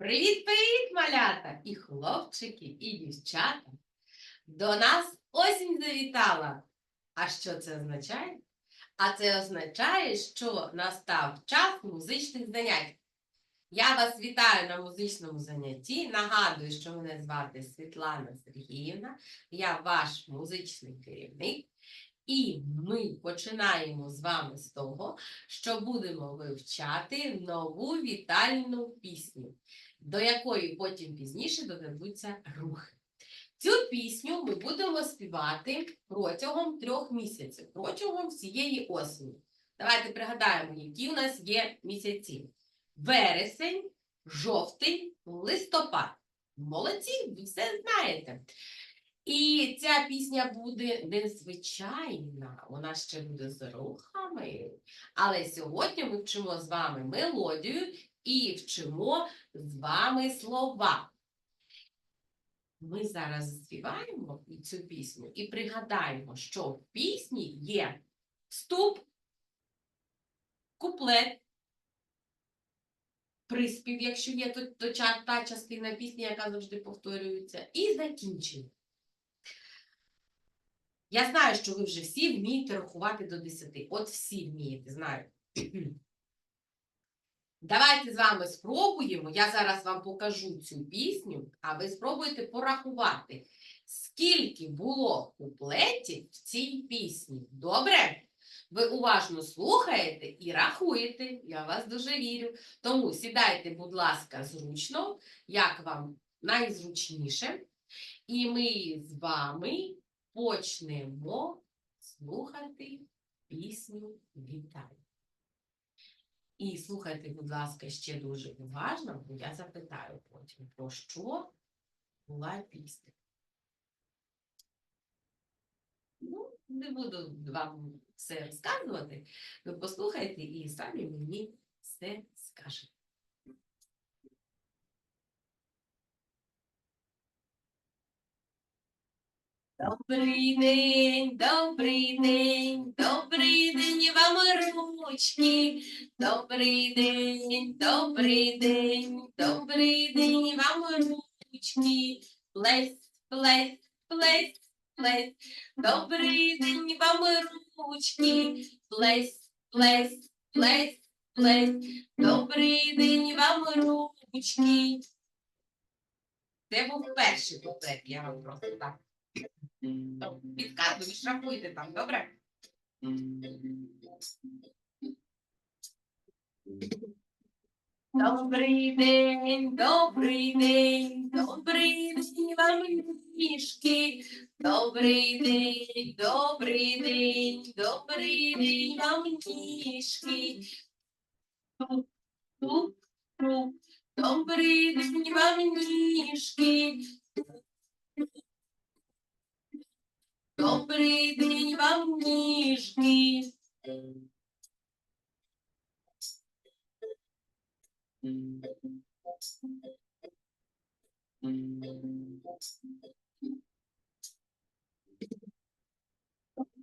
Привіт-привіт, малята! І хлопчики, і дівчата. До нас осінь завітала. А що це означає? А це означає, що настав час музичних занять. Я вас вітаю на музичному занятті. Нагадую, що мене звати Світлана Сергіївна, я ваш музичний керівник. І ми починаємо з вами з того, що будемо вивчати нову вітальну пісню до якої потім пізніше додадуться рухи. Цю пісню ми будемо співати протягом трьох місяців, протягом всієї осені. Давайте пригадаємо, які у нас є місяці: вересень, жовтень, листопад. Молодці, ви все знаєте. І ця пісня буде незвичайна, вона ще буде з рухами. Але сьогодні ми вчимо з вами мелодію і вчимо з вами слова. Ми зараз заспіваємо цю пісню і пригадаємо, що в пісні є вступ, куплет, приспів, якщо є то, то та частина пісні, яка завжди повторюється, і закінчення. Я знаю, що ви вже всі вмієте рахувати до 10. От всі вмієте, знаю. Давайте з вами спробуємо. Я зараз вам покажу цю пісню, а ви спробуйте порахувати, скільки було куплетів в цій пісні. Добре? Ви уважно слухаєте і рахуєте. Я вас дуже вірю. Тому сідайте, будь ласка, зручно, як вам найзручніше. І ми з вами почнемо слухати пісню Вітаю. І слухайте, будь ласка, ще дуже уважно, бо я запитаю потім, про що була пісня. Ну, не буду вам все розказувати. Ви послухайте і самі мені все скажете. Добрий день, добрий день, добрий день вам ручки. Добрий день, добрий день, добрий день вам ручки. Плесь, плесь, плесь, плесь. Добрий день вам ручки. Плесь, плесь, плесь, плесь. Добрий день вам ручки. Це був перший куплет, я вам просто так. Підказую, шрахуйте там, добре? Добрий день, добрий день, добрий день вам ніжки. Добрий день, добрий день, добрий день вам ніжки. Тук, тук, тук. Добрий день вам ніжки. Добрий день вам ніжки.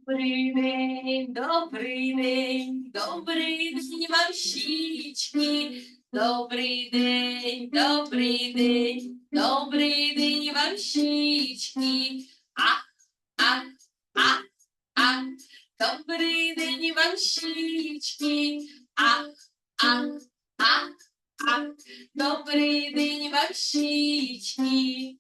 Добрий день, добрий день, добрий день вам щічки. Добрий день, добрий день, добрий день вам щічки. Ах, ах, ах, ах, добрий день вам щічки. Ах, ах, ах, ах, добрий день вам щічки.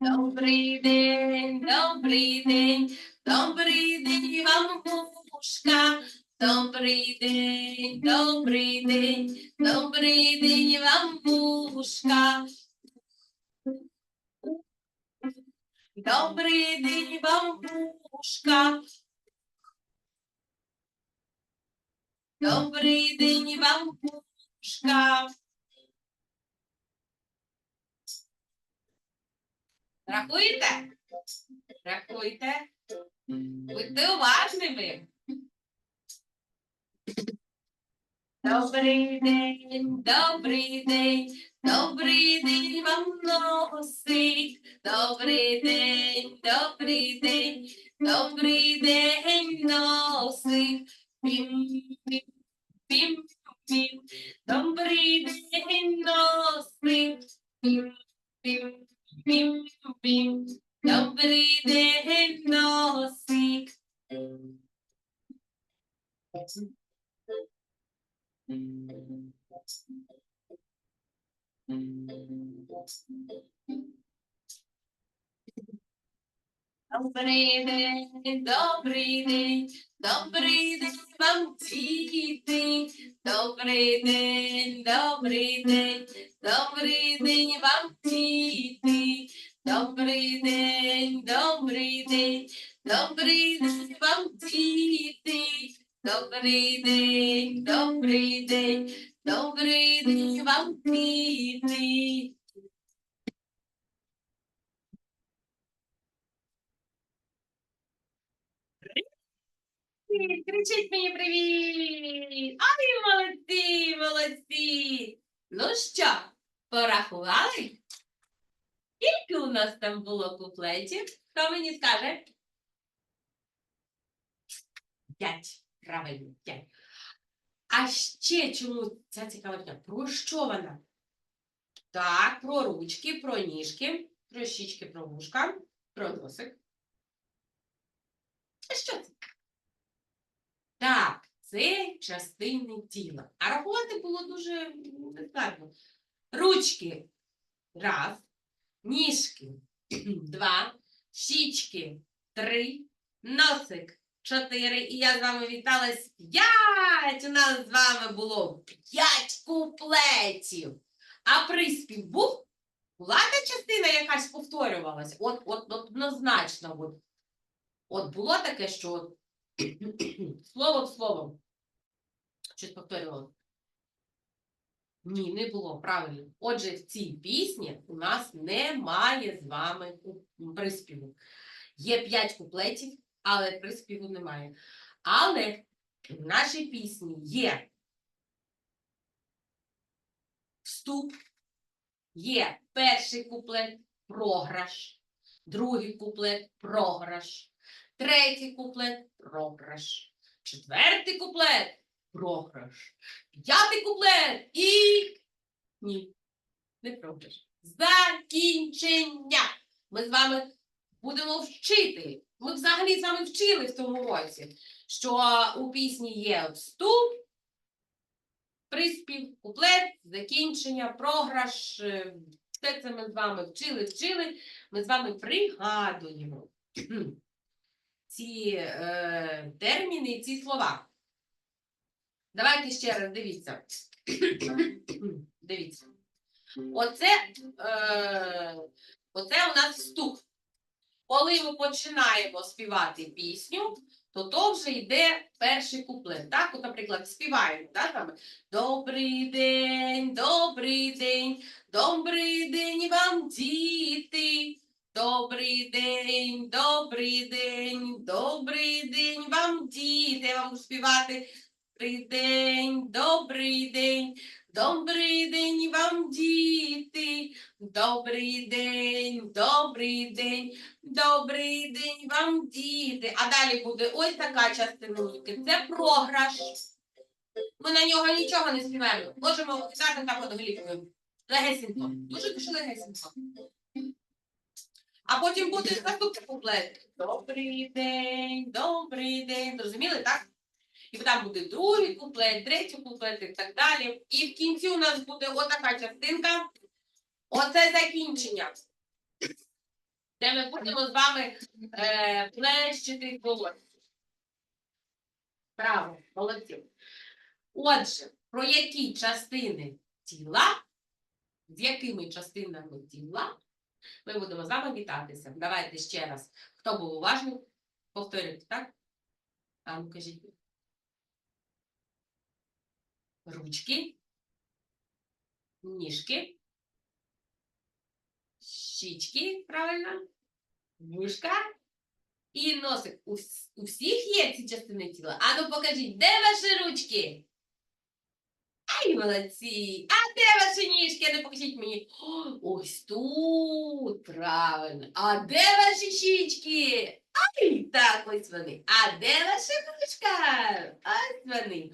Добрий день, добрий день, добрий день вам вушка. Добрий день, добрий день, добрий день вам вушка. Добрий день вам вушка. Добрий день вам вушка. Рахуєте? Рахуйте. Будьте уважними. Добрий день, добрий день, добрий день вам носить, Добрий день, добрий день, добрий день, носик. Пім, пім, пім, пім. Добрий день, носик. Пім, пім, пім, пім. Добрий день, носик. Добрий день, добрий день, добрий день вам діти. Добрий день, добрий день, добрий день вам діти. Добрий день, добрий день, добрий день вам діти. Добрий день, добрий день, добрий день вам діти. Кричіть мені привіт! Ай, молодці, молодці! Ну що, порахували? Скільки у нас там було куплетів? Хто мені скаже? П'ять. Правильно, п'ять. А ще чому ця цікава тема? Про що вона? Так, про ручки, про ніжки, про щічки, про вушка, про носик. А що це? Частини тіла. А рахувати було дуже м, нескладно. Ручки раз, ніжки два, щічки три, носик чотири. І я з вами віталась п'ять. У нас з вами було п'ять куплетів. А приспів був? Була та частина якась повторювалась? От, от, однозначно. От, от було таке, що от слово в слово. Щось повторювало. Ні, не було, правильно. Отже, в цій пісні у нас немає з вами приспіву. Є п'ять куплетів, але приспіву немає. Але в нашій пісні є вступ, є перший куплет програш, другий куплет програш, третій куплет програш, четвертий куплет програш, п'ятий куплет і ні, не програш. Закінчення. Ми з вами будемо вчити. Ми взагалі з вами вчили в тому році, що у пісні є вступ, приспів, куплет, закінчення, програш. е, Все це ми з вами вчили, вчили. Ми з вами пригадуємо ці е, терміни ці слова. Давайте ще раз дивіться. Дивіться. Оце, е, оце у нас вступ. Коли ми починаємо співати пісню, то то вже йде перший куплет. Так, от, наприклад, співаємо, так, там, Добрий день, добрий день, добрий день вам, діти. Добрий день, добрий день, добрий день вам, діти. Я вам співати. Добрий день, добрий день, добрий день вам, діти. Добрий день, добрий день, добрий день вам, діти. А далі буде ось така частина музики. Це програш. Ми на нього нічого не співаємо. Можемо писати так от гліпкою. Легесенько. Дуже дуже легесенько. А потім буде наступний куплет. Добрий день, добрий день. Зрозуміли, так? І там буде другий куплет, третій куплет і так далі. І в кінці у нас буде отака частинка. Оце закінчення. Де ми будемо з вами е, плещити волосся. Браво, молодці. Отже, про які частини тіла, з якими частинами тіла ми будемо з вами вітатися. Давайте ще раз. Хто був уважний, повторюйте, так? А ну кажіть. Ручки, ніжки, щічки, правильно, вушка і носик. У, всіх є ці частини тіла. А ну покажіть, де ваші ручки? Ай, молодці! А де ваші ніжки? Не покажіть мені. Ось тут, правильно. А де ваші щічки? Ай, так, ось вони. А де ваша ручка? Ось вони.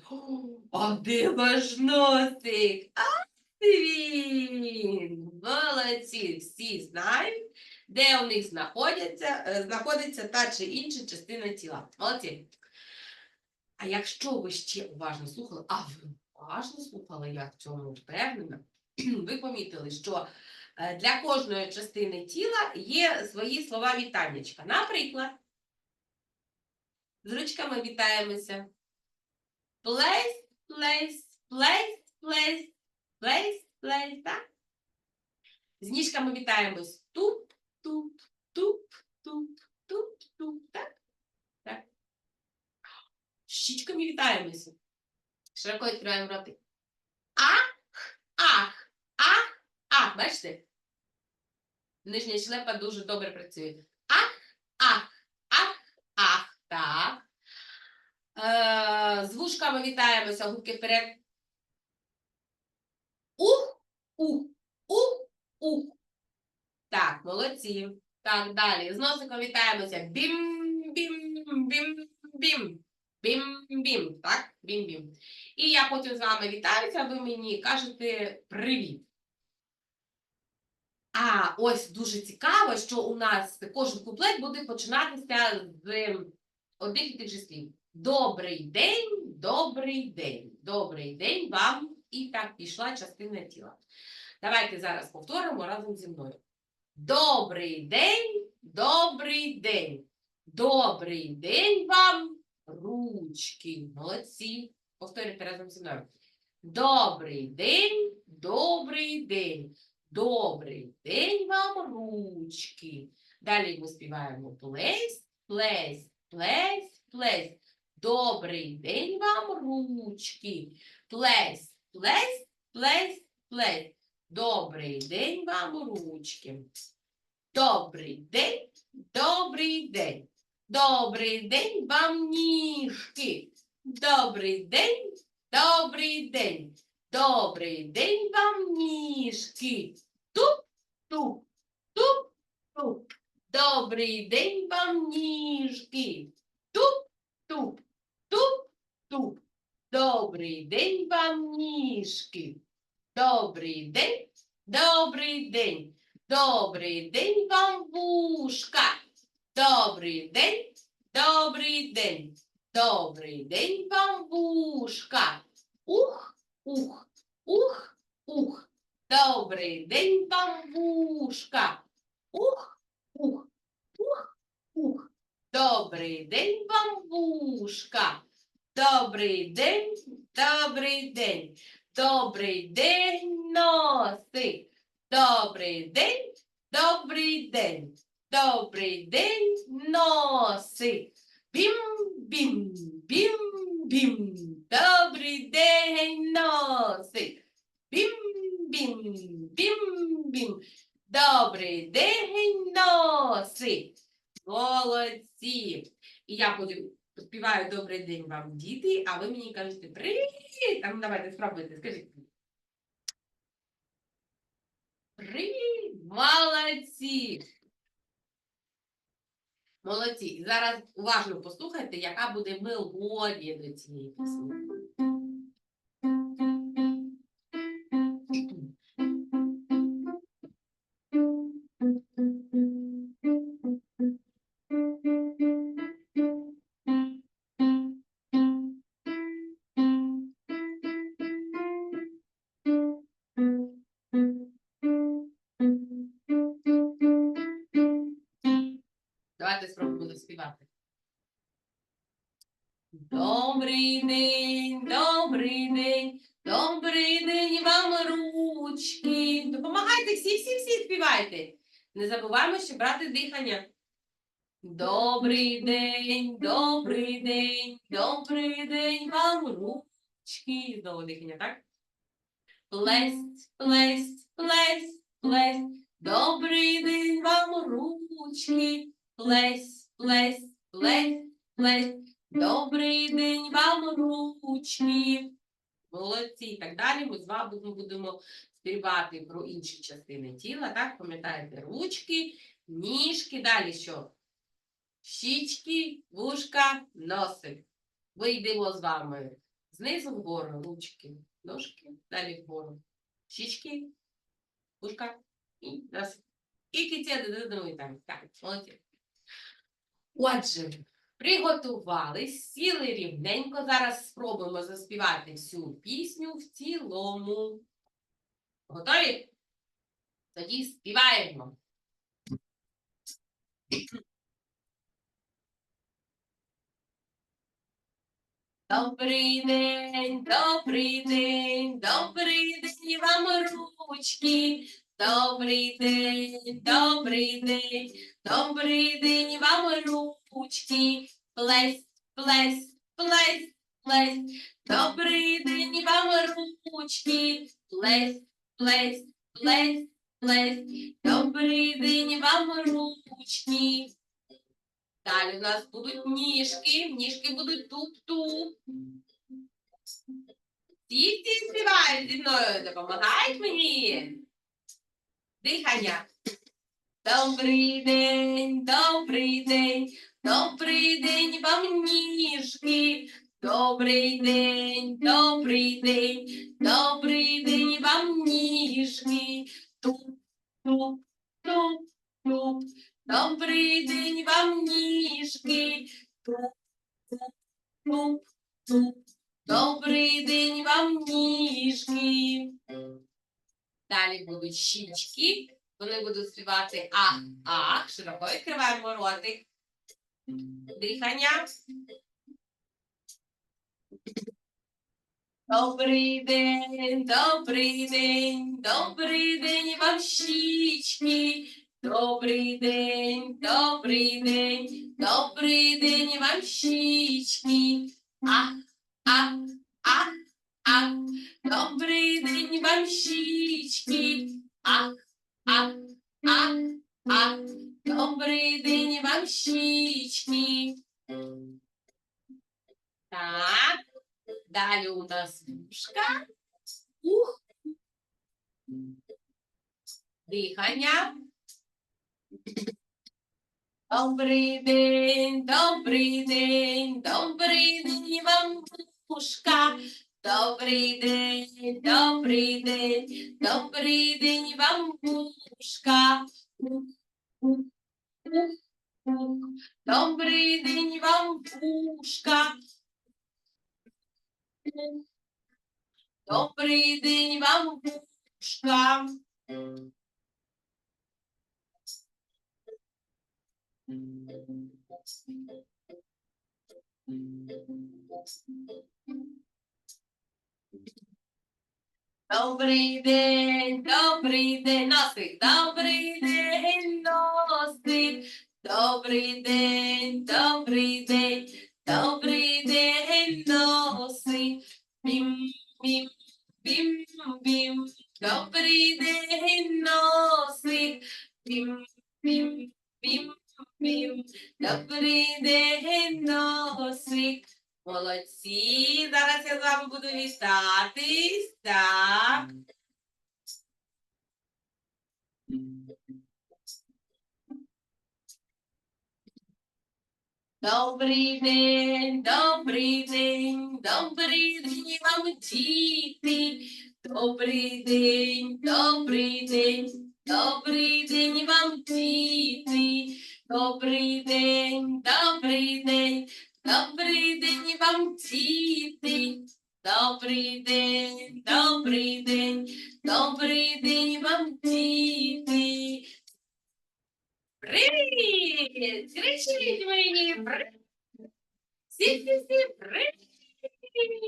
А де ваш носик? А він. Молодці, всі знають, де у них знаходяться, е, знаходиться та чи інша частина тіла. Молодці. А якщо ви ще уважно слухали, а ви уважно слухали, я в цьому впевнена, ви помітили, що для кожної частини тіла є свої слова вітаннячка. Наприклад, з ручками вітаємося. Place, place, place, place, place, place, так? З ніжками вітаємось. Туп, туп, туп, туп, туп, туп, так? Так. Щічками вітаємося. Широко відкриваємо роти. Ах, ах, ах. Бачите? Нижня шлепа дуже добре працює. Ах, ах, ах, ах. Так. Е, з вушками вітаємося, губки вперед. Ух, ух, ух, ух. Так, молодці. Так, далі. З носиком вітаємося. Бім, бім, бім, бім. Бім-бім, так? Бім-бім. І я потім з вами вітаюся, ви мені кажете привіт. А ось дуже цікаво, що у нас кожен куплет буде починатися з одних і тих же слів. Добрий день, добрий день, добрий день вам. І так пішла частина тіла. Давайте зараз повторимо разом зі мною. Добрий день, добрий день. Добрий день вам, ручки. Молодці. Повторюйте разом зі мною. Добрий день, добрий день. Добрий день вам, ручки. Далі ми співаємо плесь, плесь, плесь, плесь. Добрий день вам, ручки. Плесь, плесь, плесь, плесь. Добрий день вам, ручки. Добрий день, добрий день. Добрий день вам, ніжки. Добрий день, добрий день. Добрий день вам, ніжки. Туп, туп, туп, туп. Добрий день вам, ніжки. Туп, туп, туп, туп. Добрий день вам, ніжки. Добрий день, добрий день. Добрий день вам, вушка. Добрий день, добрий день. Добрий день вам, вушка. Ух, ух, ух, ух. Добрий день вам, вушка. Ух, ух, ух, ух. Добрий день вам, вушка. Добрий день, добрий день. Добрий день, носик. Добрий день, добрий день. Добрий день, носик. Бім-бім, бім-бім. Добрий день, носик. Бім-бім, бім-бім. Добрий день, носик. Молодці. І я потім співаю добрий день вам, діти, а ви мені кажете привіт. А ну давайте спробуйте, скажіть. Привіт, молодці. Молодці. Зараз уважно послухайте, яка буде мелодія до цієї пісні. Брати дихання. Добрий день, добрий день, добрий день вам ручки. Знову дихання, так? Плесть, плесть, плесть, плесть. Добрий день вам ручки. Плесь, плесь, плесь, плесь. Добрий день вам ручки. молодці і так далі. Ми з вами будемо співати про інші частини тіла. Так, пам'ятаєте, ручки, ніжки, далі що? Щічки, вушка, носик. Вийдемо з вами знизу вгору, ручки, ножки, далі вгору. Щічки, вушка і носик. І кінця додому там. Так, молодці. Отже, приготувались, сіли рівненько. Зараз спробуємо заспівати всю пісню в цілому. Готові? Тоді співаємо. Добрий день, добрий день, добрий день вам ручки. Добрий день, добрий день, добрий день вам ручки. Плесь, плесь, плесь, плесь. Добрий день вам ручки. Плесь, плесь, плесь. Добрий день вам ручки. Далі у нас будуть ніжки, ніжки будуть туп-туп. Всі всі співають зі мною, допомагають мені. Дихання. Добрий день, добрий день, добрий день вам ніжки. Добрий день, добрий день, добрий день вам ніжки. Туп, туп, туп, туп. Добрий день вам ніжки. Туп, туп, туп, туп. Добрий день вам ніжки. Далі будуть щічки. Вони будуть співати ах, ах. Широко відкриваємо ротик. Дихання. Добрий день, добрий день, добрий день вам щічки. Добрий день, добрий день, добрий день вам щічки. Ах, ах, ах, ах. Добрий день вам щічки. Ах, ах, ах, ах. Добрий день вам щічки. Так. Далі у нас вушка. Ух. Дихання. Добрий день, добрий день, добрий день вам вушка. Добрий день, добрий день, добрий день вам вушка. Добрий день вам вушка. Добрий день вам вушка. Добрий день, добрий день, носик, добрий день, носик, добрий день, добрий день, добрий день, носик, бім, бім, бім, бім, добрий день, носик, бім, бім, бім, бім, добрий день, носик. Молодці, зараз я з вами буду вітатись. Так. Добрий день, добрий день, добрий день вам діти. Добрий день, добрий день, добрий день вам діти. Добрий день, добрий день, добрий день вам діти. Добрий день, добрий день, добрий день вам діти. Привіт! Кричіть мені! Привіт! Всі, всі, всі, привіт!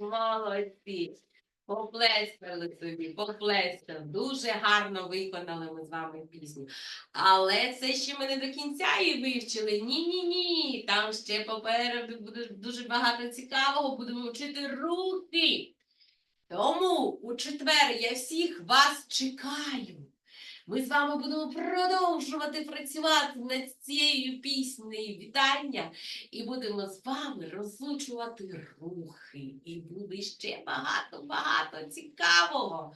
Молодці! Поплескали собі, поплескали. Дуже гарно виконали ми з вами пісню. Але це ще ми не до кінця її вивчили. Ні-ні-ні. Там ще попереду буде дуже багато цікавого. Будемо вчити рухи. Тому у четвер я всіх вас чекаю. Ми з вами будемо продовжувати працювати над цією піснею вітання і будемо з вами розлучувати рухи. І буде ще багато-багато цікавого.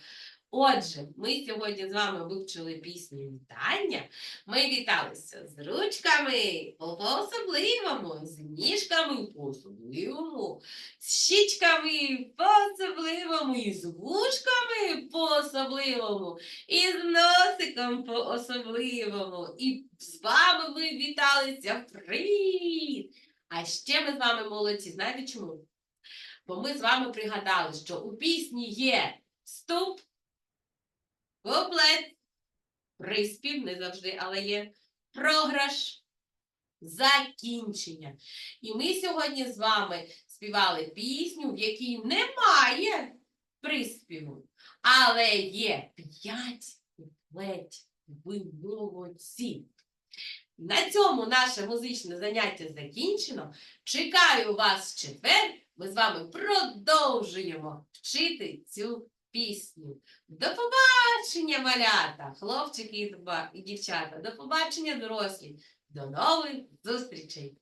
Отже, ми сьогодні з вами вивчили пісню вітання. Ми віталися з ручками по-особливому, з ніжками по-особливому, з щічками по-особливому, і з вушками по-особливому, і з носиком по-особливому. І з вами ми віталися. Привіт! А ще ми з вами молодці. Знаєте чому? Бо ми з вами пригадали, що у пісні є вступ, куплет, приспів, не завжди, але є програш, закінчення. І ми сьогодні з вами співали пісню, в якій немає приспіву, але є п'ять куплетів. Ви молодці. На цьому наше музичне заняття закінчено. Чекаю вас в четвер. Ми з вами продовжуємо вчити цю пісню. До побачення, малята, хлопчики і дівчата. До побачення, дорослі. До нових зустрічей!